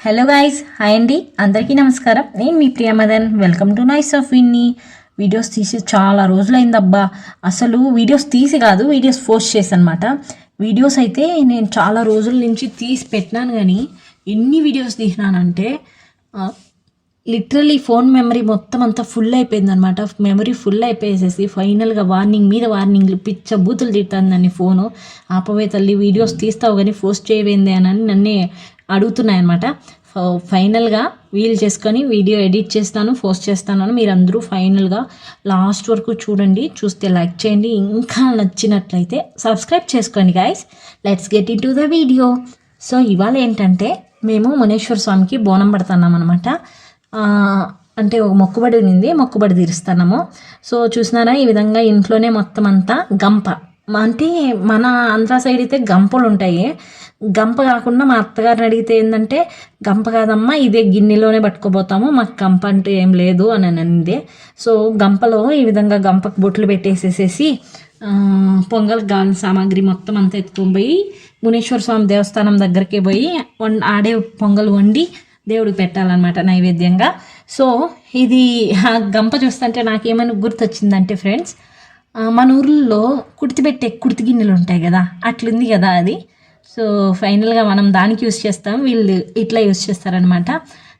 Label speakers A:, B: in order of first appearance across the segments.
A: Hello guys hi అండి. అందరికీ నమస్కారం. నేను మీ Priyamadan welcome to nice of Vinni videos తీసి చాలా రోజులైందబ్బా. అసలు వీడియోస్ తీసి కాదు వీడియోస్ పోస్ట్ చేశానమాట. వీడియోస్ అయితే నేను చాలా రోజుల నుంచి తీసి పెట్టినాను కానీ ఎన్ని వీడియోస్ తీసినానంటే లిటరలీ ఫోన్ మెమరీ మొత్తం అంతా ఫుల్ అయిపోయింది అనమాట మెమరీ ఫుల్ అయిపోయేసేసి ఫైనల్గా వార్నింగ్ మీద వార్నింగ్లు పిచ్చ బూతులు తిట్టాను దాన్ని ఫోను ఆపవే తల్లి వీడియోస్ తీస్తావు కానీ పోస్ట్ చేయవేంది అని నన్నే అడుగుతున్నాయి అనమాట ఫైనల్గా వీల్ చేసుకొని వీడియో ఎడిట్ చేస్తాను పోస్ట్ చేస్తాను అని మీరందరూ ఫైనల్గా లాస్ట్ వరకు చూడండి. చూస్తే లైక్ చేయండి. ఇంకా నచ్చినట్లయితే సబ్స్క్రైబ్ చేసుకోండి guys let's get into the video so ఇవాళ ఏంటంటే మేము మునేశ్వర స్వామికి బోనం పడుతున్నాం అనమాట అంటే ఒక మొక్కుబడి ఉంది మొక్కుబడి తీరుస్తున్నాము. సో చూసినారా ఈ విధంగా ఇంట్లోనే మొత్తం అంతా గంప. అంటే మన ఆంధ్ర సైడ్ అయితే గంపలు ఉంటాయి. గంప కాకుండా మా అత్తగారిని అడిగితే ఏంటంటే గంప కాదమ్మా ఇదే గిన్నెలోనే పట్టుకోబోతాము మాకు గంప అంటే ఏం లేదు అని అనింది సో గంపలో ఈ విధంగా గంపకు బొట్లు పెట్టేసేసేసి పొంగల్ గాలి సామాగ్రి మొత్తం అంతా ఎత్తుకొని పోయి మునీశ్వర స్వామి దేవస్థానం దగ్గరికి పోయి ఆడే పొంగల్ వండి దేవుడికి పెట్టాలన్నమాట నైవేద్యంగా. సో ఇది గంప చూస్తుంటే నాకేమైనా గుర్తొచ్చిందంటే ఫ్రెండ్స్ మన ఊర్లో కుడితిపెట్టే కుడితి గిన్నెలు ఉంటాయి కదా అట్లుంది కదా అది. సో ఫైనల్గా మనం దానికి యూస్ చేస్తాం. వీళ్ళు ఇట్లా యూస్ చేస్తారనమాట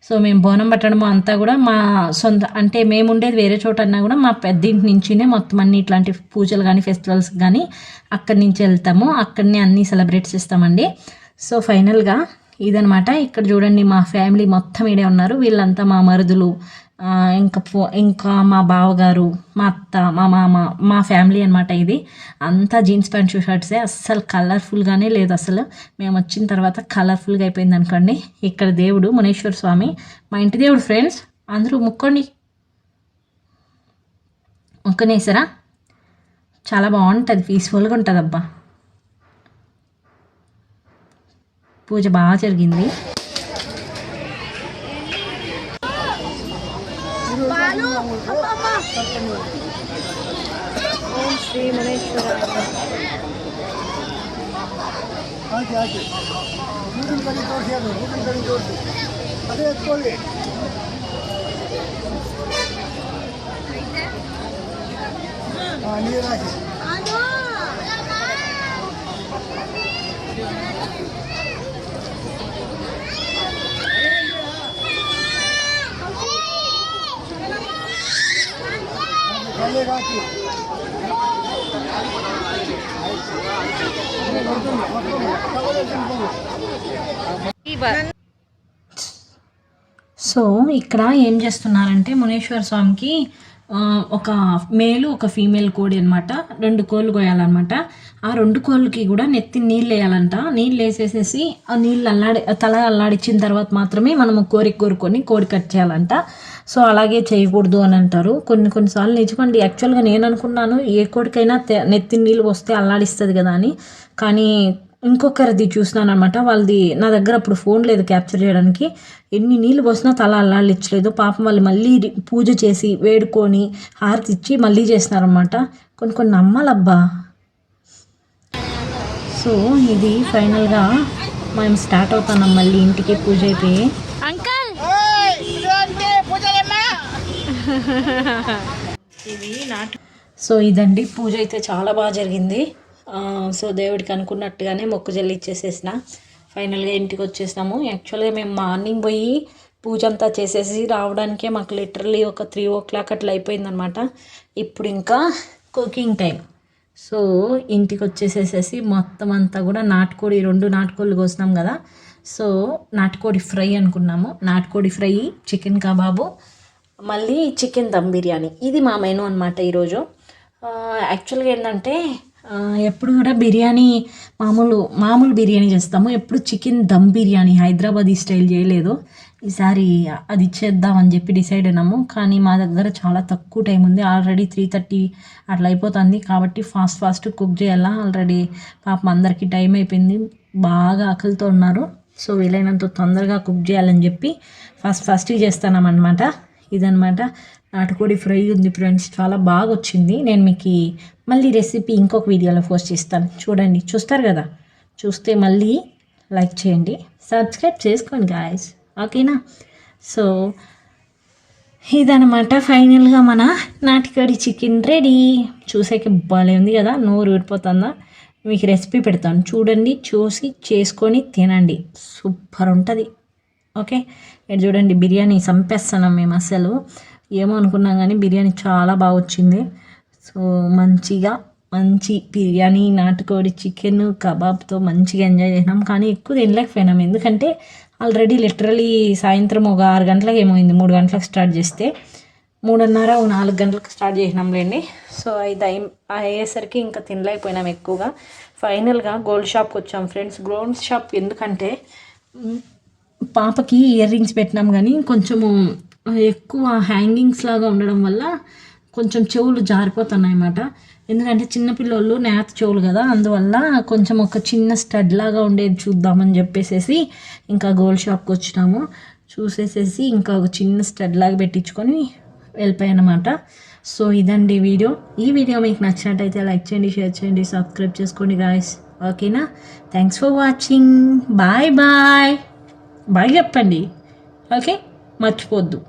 A: సో మేము బోనం పట్టడము అంతా కూడా మా సొంత అంటే మేము ఉండేది వేరే చోట అన్నా కూడా మా పెద్దింటి నుంచినే మొత్తం అన్ని ఇట్లాంటి పూజలు కానీ ఫెస్టివల్స్ కానీ అక్కడి నుంచి వెళ్తాము. అక్కడనే అన్నీ సెలబ్రేట్ చేస్తామండి. సో ఫైనల్గా ఇదనమాట ఇక్కడ చూడండి మా ఫ్యామిలీ మొత్తం ఇడే ఉన్నారు. వీళ్ళంతా మా మరుదులు ఇంకా ఇంకా మా బావగారు మా అత్త మా మామ మా ఫ్యామిలీ అనమాట ఇది. అంతా జీన్స్ ప్యాంట్ షర్ట్సే. అస్సలు కలర్ఫుల్గానే లేదు అసలు మేము వచ్చిన తర్వాత కలర్ఫుల్గా అయిపోయింది అనుకోండి. ఇక్కడ దేవుడు మునేశ్వర స్వామి మా ఇంటి దేవుడు ఫ్రెండ్స్ అందరూ ముక్కోండి. ముక్కనేసారా? చాలా బాగుంటుంది పీస్ఫుల్గా ఉంటుంది అబ్బా పూజ బాగా జరిగింది.
B: ಸಮುದ್ರ ಸಪ್ತಮಿ ಓಂ
C: ಶ್ರೀ ಮನೇಶ್ವರ ಹಾಗೆ ಹಾಗೆ ಊರಿನ ಕಡೆ ತೋರಿಸಿ ಅದು ಊರಿನ ಕಡೆ ತೋರಿಸಿ ಅದೇ ಎತ್ಕೊಳ್ಳಿ ಹಾಂ ನೀರು ಹಾಕಿ
A: సో ఇక్కడ ఏం చేస్తున్నారంటే మునేశ్వర స్వామికి ఒక మేలు ఒక ఫీమేల్ కోడి అనమాట రెండు కోళ్ళు కోయాలన్నమాట. ఆ రెండు కోళ్ళకి కూడా నెత్తి నీళ్ళు వేయాలంట. నీళ్ళు వేసేసేసి ఆ నీళ్ళు అల్లాడి తల అల్లాడిచ్చిన తర్వాత మాత్రమే మనము కోరిక కోరుకొని కోడి కట్ చేయాలంట. సో అలాగే చేయకూడదు అని అంటారు. కొన్ని కొన్నిసార్లు నిజమండి. యాక్చువల్గా నేను అనుకున్నాను ఏ కోడికైనా నెత్తి నీళ్ళు వస్తే అల్లాడిస్తుంది కదా అని. కానీ ఇంకొకరిది చూసినాను అనమాట వాళ్ళది నా దగ్గర అప్పుడు ఫోన్ లేదు క్యాప్చర్ చేయడానికి. ఎన్ని నీళ్ళు పోసినా తల అల్లాడిచ్చలేదు పాపం వాళ్ళు మళ్ళీ పూజ చేసి వేడుకొని హారతి ఇచ్చి మళ్ళీ చేసినారనమాట. కొన్ని కొన్ని నమ్మాలబ్బా. సో ఇది ఫైనల్గా మేము స్టార్ట్ అవుతున్నాం మళ్ళీ ఇంటికి పూజ అయిపోయి ఇది నాటు సో ఇదండి పూజ అయితే చాలా బాగా జరిగింది. సో దేవుడికి అనుకున్నట్టుగానే మొక్కు చెల్లిచ్చేసేసిన ఫైనల్గా ఇంటికి వచ్చేసినాము. యాక్చువల్గా మేము మార్నింగ్ పోయి పూజ అంతా చేసేసి రావడానికే మాకు లిటరలీ ఒక త్రీ ఓ క్లాక్ అట్లా అయిపోయిందనమాట ఇప్పుడు ఇంకా కుకింగ్ టైం సో ఇంటికి వచ్చేసేసేసి మొత్తం అంతా కూడా నాటుకోడి రెండు నాటుకోళ్ళు కోసినాం కదా. సో నాటుకోడి ఫ్రై అనుకున్నాము. నాటుకోడి ఫ్రై చికెన్ కబాబు మళ్ళీ చికెన్ దమ్ బిర్యానీ. ఇది మా మెను అనమాట ఈరోజు. యాక్చువల్గా ఏంటంటే ఎప్పుడు కూడా బిర్యానీ మామూలు మామూలు బిర్యానీ చేస్తాము. ఎప్పుడు చికెన్ దమ్ బిర్యానీ హైదరాబాదీ స్టైల్ చేయలేదు. ఈసారి అది చేద్దామని చెప్పి డిసైడ్ అయినాము. కానీ మా దగ్గర చాలా తక్కువ టైం ఉంది. ఆల్రెడీ త్రీ థర్టీ అట్లా అయిపోతుంది. కాబట్టి ఫాస్ట్ ఫాస్ట్ కుక్ చేయాలా? ఆల్రెడీ పాపం అందరికీ టైం అయిపోయింది. బాగా ఆకలితో ఉన్నారు. సో వీలైనంత తొందరగా కుక్ చేయాలని చెప్పి ఫాస్ట్ ఫాస్ట్గా చేస్తానమాట ఇదనమాట నాటుకోడి ఫ్రై ఉంది ఫ్రెండ్స్. చాలా బాగా వచ్చింది నేను మీకు మళ్ళీ రెసిపీ ఇంకొక వీడియోలో పోస్ట్ చేస్తాను. చూడండి. చూస్తారు కదా? చూస్తే మళ్ళీ లైక్ చేయండి. సబ్స్క్రైబ్ చేసుకోండి గాయస్. ఓకేనా? సో ఇదనమాట ఫైనల్గా మన నాటికోడి చికెన్ రెడీ. చూసాక భలే ఉంది కదా? నోరు ఊడిపోతుందా మీకు రెసిపీ పెడతాను. చూడండి చూసి చేసుకొని తినండి. సూపర్ ఉంటుంది. ఓకే? ఇటు చూడండి బిర్యానీ చంపేస్తున్నాం మేము అసలు. ఏమో అనుకున్నాం కానీ బిర్యానీ చాలా బాగా వచ్చింది. సో మంచిగా మంచి బిర్యానీ నాటుకోడి చికెన్ కబాబ్తో మంచిగా ఎంజాయ్ చేసినాం. కానీ ఎక్కువ తినలేకపోయినాం. ఎందుకంటే ఆల్రెడీ లిటరలీ సాయంత్రం ఒక ఆరు గంటలకు ఏమైంది? మూడు గంటలకు స్టార్ట్ చేస్తే మూడున్నర ఓ నాలుగు గంటలకు స్టార్ట్ చేసినాంలేండి సో ఇది అయ్యేసరికి ఇంకా తినలేకపోయినాం ఎక్కువగా. ఫైనల్గా గోల్డ్ షాప్కి వచ్చాం. ఫ్రెండ్స్ గోల్డ్ షాప్ ఎందుకంటే పాపకి ఇయర్ రింగ్స్ పెట్టినాం కానీ కొంచెము ఎక్కువ హ్యాంగింగ్స్ లాగా ఉండడం వల్ల కొంచెం చెవులు జారిపోతున్నాయి అన్నమాట ఎందుకంటే చిన్నపిల్లోళ్ళు నేత చెవులు కదా అందువల్ల కొంచెం ఒక చిన్న స్టడ్ లాగా ఉండేది చూద్దామని చెప్పేసేసి ఇంకా గోల్డ్ షాప్కి వచ్చినాము. చూసేసేసి ఇంకా ఒక చిన్న స్టడ్ లాగా పెట్టించుకొని వెళ్ళిపోయానమాట. సో ఇదండి వీడియో. ఈ వీడియో మీకు నచ్చినట్టయితే లైక్ చేయండి షేర్ చేయండి సబ్స్క్రైబ్ చేసుకోండి గాయస్ ఓకేనా? Thanks for watching bye bye బాగా చెప్పండి ఓకే? మర్చిపోద్దు.